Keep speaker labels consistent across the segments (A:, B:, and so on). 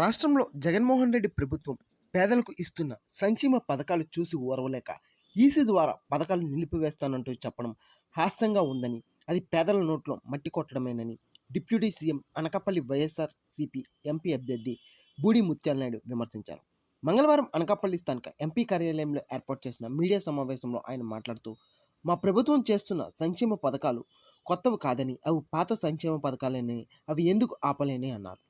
A: రాష్ట్రంలో జగన్మోహన్ రెడ్డి ప్రభుత్వం పేదలకు ఇస్తున్న సంక్షేమ పథకాలు చూసి ఓర్వలేక ఈసీ ద్వారా పథకాలు నిలిపివేస్తానంటూ చెప్పడం హాస్యంగా ఉందని అది పేదల నోట్లో మట్టి కొట్టడమేనని deputy CM Anakapalli YSR CP MP అభ్యర్థి బూడి ముత్యాల నాయుడు విమర్శించారు. మంగళవారం అనకాపల్లి స్థానిక ఎంపీ కార్యాలయంలో ఏర్పాటు చేసిన మీడియా సమావేశంలో ఆయన మాట్లాడుతూ మా ప్రభుత్వం చేస్తున్న సంక్షేమ పథకాలు కొత్తవి కాదని అవి పాత సంక్షేమ పథకాలేనని అవి ఎందుకు ఆపలేని? అన్నారు.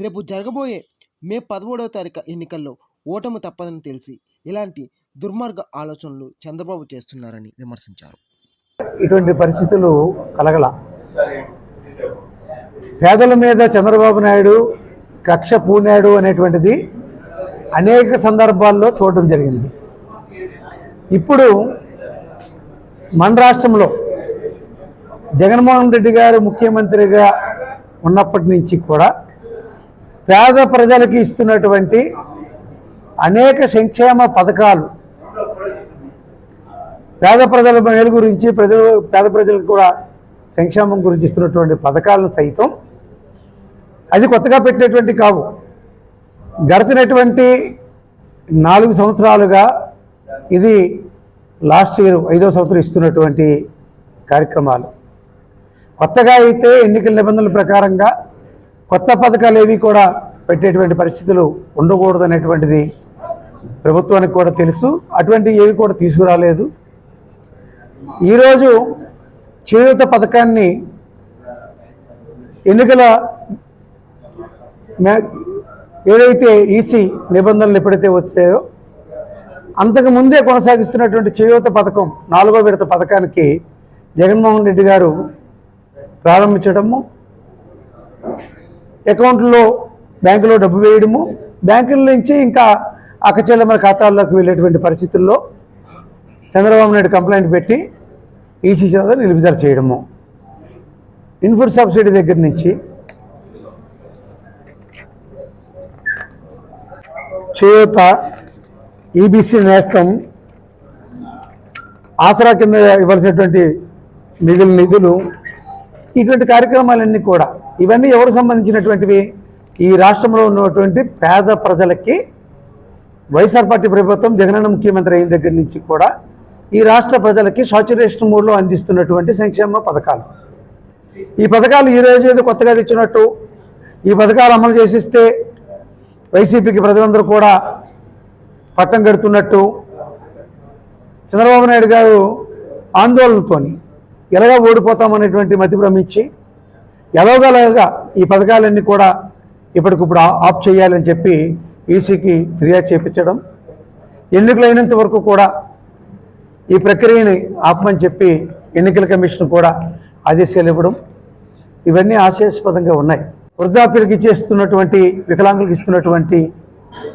A: రేపు జరగబోయే మే పదమూడవ తారీఖు ఎన్నికల్లో ఓటమి తప్పదని తెలిసి ఇలాంటి దుర్మార్గ ఆలోచనలు చంద్రబాబు చేస్తున్నారని విమర్శించారు.
B: ఇటువంటి పరిస్థితులు కలగల. పేదల మీద చంద్రబాబు నాయుడు కక్ష పూనాడు అనేటువంటిది అనేక సందర్భాల్లో చూడటం జరిగింది. ఇప్పుడు మన రాష్ట్రంలో జగన్మోహన్ రెడ్డి గారు ముఖ్యమంత్రిగా ఉన్నప్పటి నుంచి కూడా పేద ప్రజలకి ఇస్తున్నటువంటి అనేక సంక్షేమ పథకాలు. పేద ప్రజల మేలు గురించి ప్రజలు పేద ప్రజలకు కూడా సంక్షేమం గురించి ఇస్తున్నటువంటి పథకాలను సైతం అది కొత్తగా పెట్టినటువంటి కావు. గడిచినటువంటి నాలుగు సంవత్సరాలుగా ఇది లాస్ట్ ఇయర్ ఐదో సంవత్సరం ఇస్తున్నటువంటి కార్యక్రమాలు. కొత్తగా అయితే ఎన్నికల నిబంధనల ప్రకారంగా కొత్త పథకాలు ఏవి కూడా పెట్టేటువంటి పరిస్థితులు ఉండకూడదు అనేటువంటిది ప్రభుత్వానికి కూడా తెలుసు. అటువంటి ఏవి కూడా తీసుకురాలేదు. ఈరోజు చేయూత పథకాన్ని ఎన్నికల ఏదైతే ఈసీ నిబంధనలు ఎప్పుడైతే వచ్చాయో అంతకు ముందే కొనసాగిస్తున్నటువంటి చేయూత పథకం నాలుగో విడత పథకానికి జగన్మోహన్ రెడ్డి గారు ప్రారంభించడము అకౌంట్లో బ్యాంకులో డబ్బు వేయడము బ్యాంకుల నుంచి ఇంకా అక్కచెల్లెమ్మల ఖాతాల్లోకి వెళ్ళేటువంటి పరిస్థితుల్లో చంద్రబాబు నాయుడు కంప్లైంట్ పెట్టి ఈసీ చదువు నిలుపుదల చేయడము. ఇన్పుట్ సబ్సిడీ దగ్గర నుంచి చేయూత ఈబీసీ నేస్తం ఆసరా కింద ఇవ్వాల్సినటువంటి మిగిలిన నిధులు ఇటువంటి కార్యక్రమాలన్నీ కూడా ఇవన్నీ ఎవరు సంబంధించినటువంటివి? ఈ రాష్ట్రంలో ఉన్నటువంటి పేద ప్రజలకి వైఎస్ఆర్ పార్టీ ప్రభుత్వం జగనన్న ముఖ్యమంత్రి అయిన దగ్గర నుంచి కూడా ఈ రాష్ట్ర ప్రజలకి సాచురేషన్ మూడ్లో అందిస్తున్నటువంటి సంక్షేమ పథకాలు. ఈ పథకాలు ఈ రోజు ఏదో కొత్తగా తెచ్చినట్టు ఈ పథకాలు అమలు చేసిస్తే వైసీపీకి ప్రజలందరూ కూడా పట్టం కడుతున్నట్టు చంద్రబాబు నాయుడు గారు ఆందోళనతోని ఎలాగా ఓడిపోతామనేటువంటి మతి భ్రమించి ఎలాగోలాగా ఈ పథకాలన్నీ కూడా ఇప్పటికిప్పుడు ఆఫ్ చేయాలని చెప్పి ఈసీకి ఫిర్యాదు చేపించడం ఎన్నికలైనంత వరకు కూడా ఈ ప్రక్రియని ఆపమని చెప్పి ఎన్నికల కమిషన్ కూడా ఆదేశాలు ఇవ్వడం ఇవన్నీ ఆశాస్పదంగా ఉన్నాయి. వృద్ధాప్యులకు ఇచ్చేస్తున్నటువంటి వికలాంగులకు ఇస్తున్నటువంటి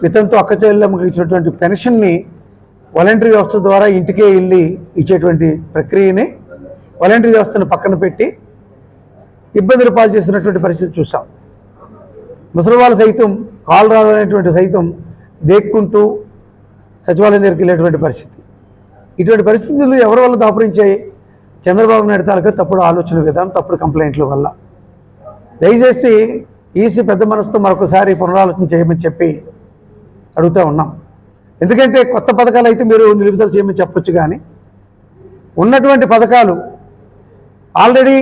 B: వితంతో అక్కచెల్లెమ్మకి ఇచ్చినటువంటి పెన్షన్ని వాలంటరీ వ్యవస్థ ద్వారా ఇంటికే వెళ్ళి ఇచ్చేటువంటి ప్రక్రియని వాలంటరీ వ్యవస్థను పక్కన పెట్టి ఇబ్బందులు పాలు చేసినటువంటి పరిస్థితి చూసాం. ముసలి వాళ్ళు సైతం కాలు రావాలనేటువంటి సైతం దేక్కుంటూ సచివాలయం దగ్గరికి వెళ్ళేటువంటి పరిస్థితి. ఇటువంటి పరిస్థితులు ఎవరి వల్ల దాపురించాయి? చంద్రబాబు నాయుడు తాలూకా తప్పుడు ఆలోచన విధానం తప్పుడు కంప్లైంట్ల వల్ల. దయచేసి ఈసీ పెద్ద మనసుతో మరొకసారి పునరాలోచన చేయమని చెప్పి అడుగుతూ ఉన్నాం. ఎందుకంటే కొత్త పథకాలు అయితే మీరు నిలుపుదల చేయమని చెప్పొచ్చు కానీ ఉన్నటువంటి పథకాలు ఆల్రెడీ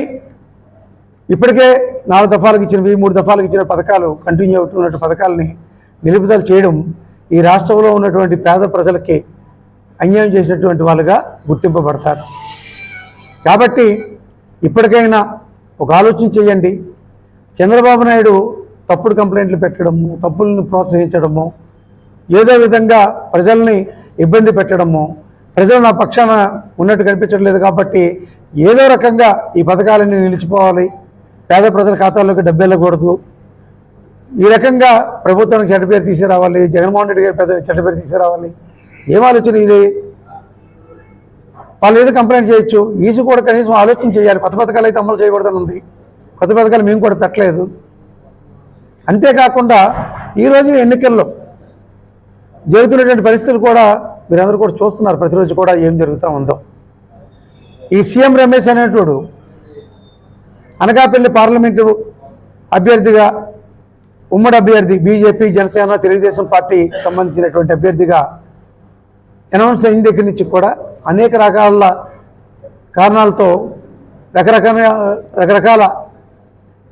B: ఇప్పటికే నాలుగు దఫాలకు ఇచ్చినవి మూడు దఫాలకు ఇచ్చిన పథకాలు కంటిన్యూ అవుతున్నటువంటి పథకాలని నిలుపుదల చేయడం ఈ రాష్ట్రంలో ఉన్నటువంటి పేద ప్రజలకి అన్యాయం చేసినటువంటి వాళ్ళుగా గుర్తింపబడతారు. కాబట్టి ఇప్పటికైనా ఒక ఆలోచన చేయండి. చంద్రబాబు నాయుడు తప్పుడు కంప్లైంట్లు పెట్టడము తప్పులను ప్రోత్సహించడము ఏదో విధంగా ప్రజల్ని ఇబ్బంది పెట్టడము ప్రజలు నా పక్షాన ఉన్నట్టు కనిపించట్లేదు కాబట్టి ఏదో రకంగా ఈ పథకాలన్నీ నిలిచిపోవాలి. పేద ప్రజల ఖాతాల్లోకి డబ్బు వెళ్ళకూడదు. ఈ రకంగా ప్రభుత్వానికి చెడ్డ పేరు తీసుకురావాలి జగన్మోహన్ రెడ్డి గారి పెద్ద చెడ్డ పేరు తీసుకురావాలి ఏం ఆలోచన ఇది? వాళ్ళు ఏదో కంప్లైంట్ చేయొచ్చు. ఈసీ కూడా కనీసం ఆలోచన చేయాలి. కొత్త పథకాలు అయితే అమలు చేయకూడదని ఉంది. కొత్త పథకాలు మేము కూడా పెట్టలేదు. అంతేకాకుండా ఈరోజు ఎన్నికల్లో జరుగుతున్నటువంటి పరిస్థితులు కూడా మీరందరూ కూడా చూస్తున్నారు. ప్రతిరోజు కూడా ఏం జరుగుతూ ఉందో. ఈ సీఎం రమేష్ అనేటోడు అనకాపల్లి పార్లమెంటు అభ్యర్థిగా ఉమ్మడి అభ్యర్థి బీజేపీ జనసేన తెలుగుదేశం పార్టీ సంబంధించినటువంటి అభ్యర్థిగా అనౌన్స్ అయిన దగ్గర నుంచి కూడా అనేక రకాల కారణాలతో రకరకాల రకరకాల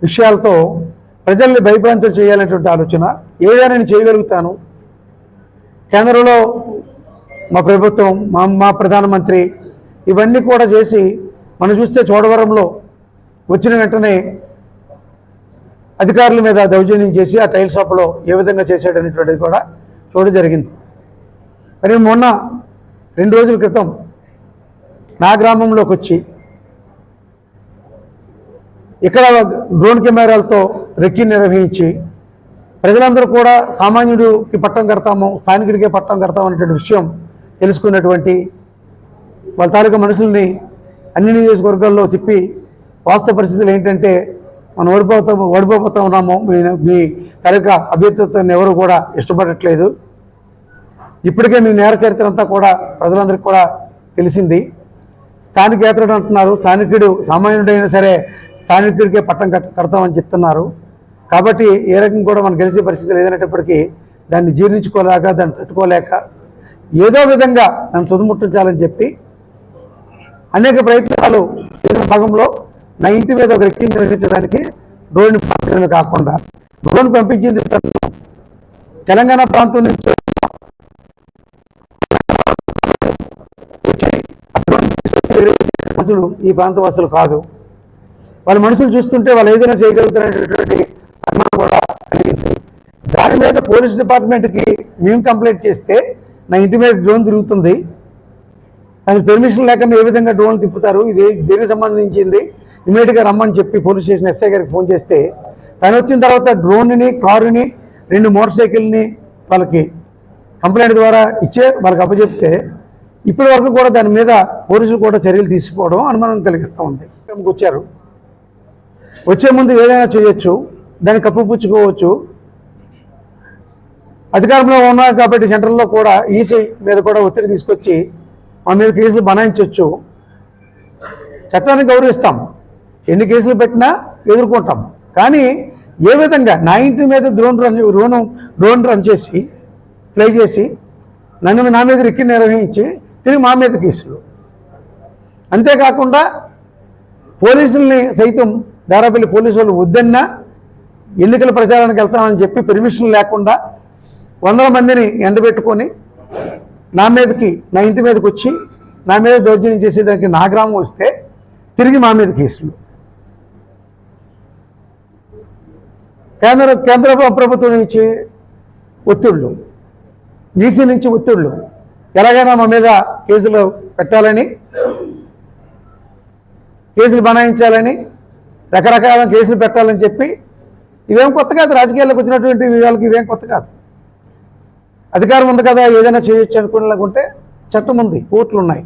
B: విషయాలతో ప్రజల్ని భయభ్రాంతులు చేయాలనేటువంటి ఆలోచన ఏదైనా నేను చేయగలుగుతాను. కేంద్రంలో మా ప్రభుత్వం మా మా ప్రధానమంత్రి ఇవన్నీ కూడా చేసి మనం చూస్తే చోడవరంలో వచ్చిన వెంటనే అధికారుల మీద దౌర్జన్యం చేసి ఆ టైల్ షాప్లో ఏ విధంగా చేశాడనేటువంటిది కూడా చూడ జరిగింది. మరి మొన్న రెండు రోజుల క్రితం నా గ్రామంలోకి వచ్చి ఇక్కడ డ్రోన్ కెమెరాలతో రెక్కి నిర్వహించి ప్రజలందరూ కూడా సామాన్యుడికి పట్టం కడతాము స్థానికుడికే పట్టం కడతాము అనేటువంటి విషయం తెలుసుకున్నటువంటి వాళ్ళ తాలూకా మనుషుల్ని అన్ని నియోజకవర్గాల్లో తిప్పి వాస్తవ పరిస్థితులు ఏంటంటే మనం ఓడిపోతా ఓడిపోతా ఉన్నాము. మీ మీ తాలూకా అభ్యర్థిత్వాన్ని ఎవరు కూడా ఇష్టపడట్లేదు. ఇప్పటికే మీ నేర చరిత్ర అంతా కూడా ప్రజలందరికీ కూడా తెలిసింది. స్థానికేతరుడు అంటున్నారు. స్థానికుడు సామాన్యుడైనా సరే స్థానికుడికే పట్టం కట్ కడతామని చెప్తున్నారు. కాబట్టి ఏ రకంగా కూడా మనం గెలిచే పరిస్థితి లేదనేటప్పటికీ దాన్ని జీర్ణించుకోలేక దాన్ని తట్టుకోలేక ఏదో విధంగా నన్ను తుదుముట్టించాలని చెప్పి అనేక ప్రయత్నాలు చేసిన భాగంలో నా ఇంటి మీద ఒక వ్యక్తిని నిర్వహించడానికి డ్రోన్ పంపించడమే కాకుండా డ్రోన్ పంపించింది తెలంగాణ ప్రాంతం నుంచి మనుషులు ఈ ప్రాంత వాసులు కాదు. వాళ్ళ మనుషులు చూస్తుంటే వాళ్ళు ఏదైనా చేయగలుగుతారనేటువంటి అనుమానం కూడా కలిగింది. దాని మీద పోలీస్ డిపార్ట్మెంట్కి మేము కంప్లైంట్ చేస్తే నా ఇంటి మీద డ్రోన్ తిరుగుతుంది. అది పెర్మిషన్ లేకుండా ఏ విధంగా డ్రోన్ తిప్పుతారు? ఇది దేనికి సంబంధించింది? ఇమీడియట్గా రమ్మని చెప్పి పోలీస్ స్టేషన్ ఎస్ఐ గారికి ఫోన్ చేస్తే తను వచ్చిన తర్వాత డ్రోన్ని కారుని రెండు మోటార్ సైకిల్ని వాళ్ళకి కంప్లైంట్ ద్వారా ఇచ్చే వాళ్ళకి అప్పచెప్తే ఇప్పటి వరకు కూడా దాని మీద పోలీసులు కూడా చర్యలు తీసుకోవడం అనుమానం కలిగిస్తూ ఉంది. వచ్చారు. వచ్చే ముందు ఏదైనా చేయొచ్చు దాన్ని కప్పుపుచ్చుకోవచ్చు. అధికారంలో ఉన్నారు కాబట్టి సెంట్రల్లో కూడా ఈసీ మీద కూడా ఒత్తిడి తీసుకొచ్చి మా మీద కేసులు బనాయించవచ్చు చట్టాన్ని గౌరవిస్తాము. ఎన్ని కేసులు పెట్టినా ఎదుర్కొంటాం. కానీ ఏ విధంగా నా ఇంటి మీద drone run drone drone run చేసి ప్లే చేసి నన్ను నా మీద రిక్కి నిర్వహించి తిరిగి మా మీద కేసులు. అంతేకాకుండా పోలీసుల్ని సైతం దారాపల్లి పోలీసు వాళ్ళు వద్దన్నా ఎన్నికల ప్రచారానికి వెళ్తామని చెప్పి పెర్మిషన్ లేకుండా వందల మందిని ఎండబెట్టుకొని నా మీదకి నా ఇంటి మీదకి వచ్చి నా మీద దౌర్జన్యం చేసేదానికి నా గ్రామం వస్తే తిరిగి మా మీద కేసులు. కేంద్ర కేంద్ర ప్రభుత్వం నుంచి ఒత్తిళ్ళు ఈసీ నుంచి ఒత్తిళ్ళు ఎలాగైనా మా మీద కేసులు పెట్టాలని కేసులు బనాయించాలని రకరకాల కేసులు పెట్టాలని చెప్పి ఇవేం కొత్త కాదు రాజకీయాల్లోకి వచ్చినటువంటి వాళ్ళకి ఇవేం కొత్త కాదు. అధికారం ఉంది కదా ఏదైనా చేయొచ్చు అనుకునేలాగుంటే చట్టం ఉంది కోర్టులు ఉన్నాయి.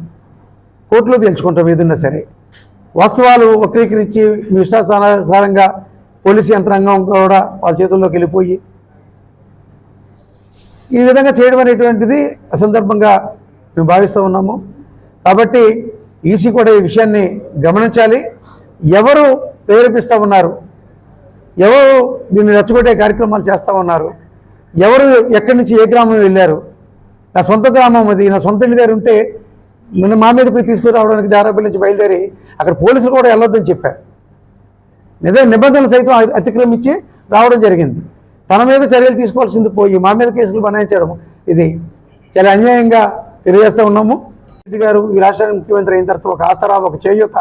B: కోర్టులో తెలుసుకుంటాం ఏదన్నా సరే. వాస్తవాలు వక్రీకరించి మీ ఇష్టానుసారంగా పోలీసు యంత్రాంగం కూడా వాళ్ళ చేతుల్లోకి వెళ్ళిపోయి ఈ విధంగా చేయడం అనేటువంటిది అసందర్భంగా మేము భావిస్తూ ఉన్నాము. కాబట్టి ఈసీ కూడా ఈ విషయాన్ని గమనించాలి. ఎవరు ప్రేరేపిస్తూ ఉన్నారు? ఎవరు దీన్ని రెచ్చగొట్టే కార్యక్రమాలు చేస్తూ ఉన్నారు? ఎవరు ఎక్కడి నుంచి ఏ గ్రామం వెళ్ళారు? నా సొంత గ్రామం అది నా సొంత ఇంటి దగ్గర ఉంటే నన్ను మా మీదకి తీసుకురావడానికి దారాపల్లి నుంచి బయలుదేరి అక్కడ పోలీసులు కూడా వెళ్ళొద్దని చెప్పారు. నిబంధనలు సైతం అతిక్రమించి రావడం జరిగింది. తన మీద చర్యలు తీసుకోవాల్సింది పోయి మా మీద కేసులు బనాయించడం ఇది చాలా అన్యాయంగా తెలియజేస్తూ ఉన్నాము. రెడ్డి గారు ఈ రాష్ట్రానికి ముఖ్యమంత్రి అయిన తర్వాత ఒక ఆసరా ఒక చేయూత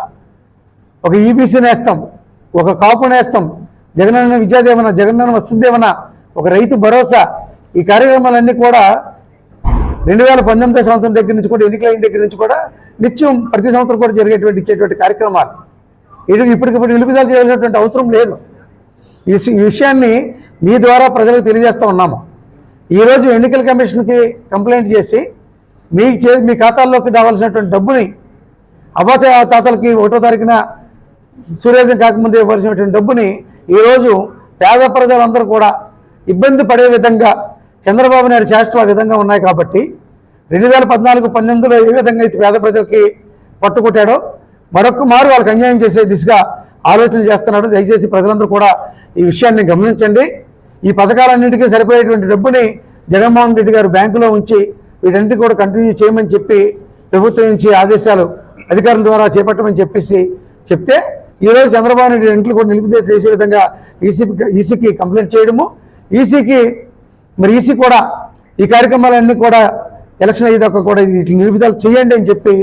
B: ఒక ఈబీసీ నేస్తాం ఒక కాపు నేస్తాం జగనన్న విద్యాదేవన జగనన్న వసుదేవన ఒక రైతు భరోసా ఈ కార్యక్రమాలన్నీ కూడా రెండు వేల పంతొమ్మిదో సంవత్సరం దగ్గర నుంచి కూడా ఎన్నికల దగ్గర నుంచి కూడా నిత్యం ప్రతి సంవత్సరం కూడా జరిగేటువంటి ఇచ్చేటువంటి కార్యక్రమాలు. ఇది ఇప్పటికిప్పుడు నిలుపుదల చేయాల్సినటువంటి అవసరం లేదు. ఈ ఈ విషయాన్ని మీ ద్వారా ప్రజలకు తెలియజేస్తూ ఉన్నాము. ఈరోజు ఎన్నికల కమిషన్కి కంప్లైంట్ చేసి మీ చే మీ ఖాతాల్లోకి రావాల్సినటువంటి డబ్బుని అవ్వాచ తాతలకి ఒకటో తారీఖున సూర్యోదయం కాకముందే ఇవ్వాల్సినటువంటి డబ్బుని ఈరోజు పేద ప్రజలందరూ కూడా ఇబ్బంది పడే విధంగా చంద్రబాబు నాయుడు చేష్టలు ఆ విధంగా ఉన్నాయి కాబట్టి రెండు వేల పద్నాలుగు పంతొమ్మిదిలో ఏ విధంగా అయితే పేద ప్రజలకి పట్టుకొట్టాడో మరొక మారు వాళ్ళకి అన్యాయం చేసే దిశగా ఆలోచన చేస్తున్నాడు దయచేసి ప్రజలందరూ కూడా ఈ విషయాన్ని గమనించండి. ఈ పథకాలన్నింటికీ సరిపోయేటువంటి డబ్బుని జగన్మోహన్ రెడ్డి గారు బ్యాంకులో ఉంచి వీటన్నిటి కూడా కంటిన్యూ చేయమని చెప్పి ప్రభుత్వం నుంచి ఆదేశాలు అధికారుల ద్వారా చేపట్టమని చెప్పేసి చెప్తే ఈరోజు చంద్రబాబు నాయుడు ఇంట్లో కూడా నిలిపిదేసి చేసే విధంగా ఈసీ ఈసీకి కంప్లైంట్ చేయడము. ఈసీకి మరి ఈసీ కూడా ఈ కార్యక్రమాలన్నీ కూడా ఎలక్షన్ అయ్యేదాకా కూడా వీటిని నిలుపుదల చేయండి అని చెప్పి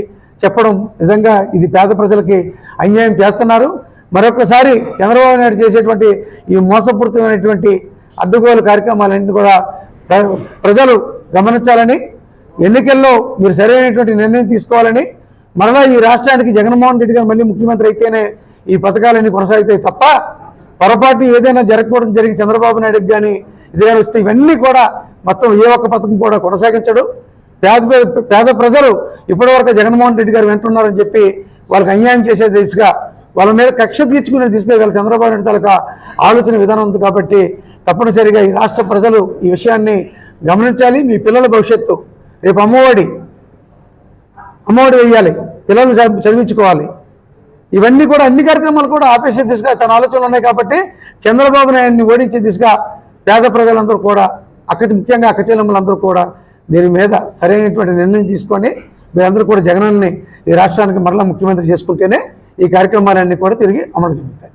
B: చెప్పడం నిజంగా ఇది పేద ప్రజలకి అన్యాయం చేస్తున్నారు. మరొకసారి చంద్రబాబు నాయుడు చేసేటువంటి ఈ మోసపూరితమైనటువంటి అడ్డుగోలు కార్యక్రమాలన్నీ కూడా ప్రజలు గమనించాలని ఎన్నికల్లో మీరు సరైనటువంటి నిర్ణయం తీసుకోవాలని మరలా ఈ రాష్ట్రానికి జగన్మోహన్ రెడ్డి గారు మళ్ళీ ముఖ్యమంత్రి అయితేనే ఈ పథకాలన్నీ కొనసాగుతాయి తప్ప పొరపాటు ఏదైనా జరగకపోవడం జరిగి చంద్రబాబు నాయుడుకి కానీ ఇది కానీ వస్తే ఇవన్నీ కూడా మొత్తం ఏ ఒక్క పథకం కూడా కొనసాగించడు. పేద పేద ప్రజలు ఇప్పటివరకు జగన్మోహన్ రెడ్డి గారు వింటున్నారని చెప్పి వాళ్ళకి అన్యాయం చేసే దిశగా వాళ్ళ మీద కక్ష తీర్చుకునే దిశగా గల చంద్రబాబు నాయుడు తాలూకా ఆలోచన విధానం ఉంది కాబట్టి తప్పనిసరిగా ఈ రాష్ట్ర ప్రజలు ఈ విషయాన్ని గమనించాలి. మీ పిల్లల భవిష్యత్తు. రేపు అమ్మఒడి. అమ్మఒడి వేయాలి పిల్లలు చదివించుకోవాలి. ఇవన్నీ కూడా అన్ని కార్యక్రమాలు కూడా ఆపేసే దిశగా తన ఆలోచనలు ఉన్నాయి కాబట్టి చంద్రబాబు నాయుడిని ఓడించే దిశగా పేద ప్రజలందరూ కూడా అక్క ముఖ్యంగా అక్క చెల్లెమ్మలందరూ కూడా దీని మీద సరైనటువంటి నిర్ణయం తీసుకొని మీరందరూ కూడా జగనాన్ని ఈ రాష్ట్రానికి మరలా ముఖ్యమంత్రి చేసుకుంటేనే ఈ కార్యక్రమాలన్నీ కూడా తిరిగి అమలు జరుగుతాయి.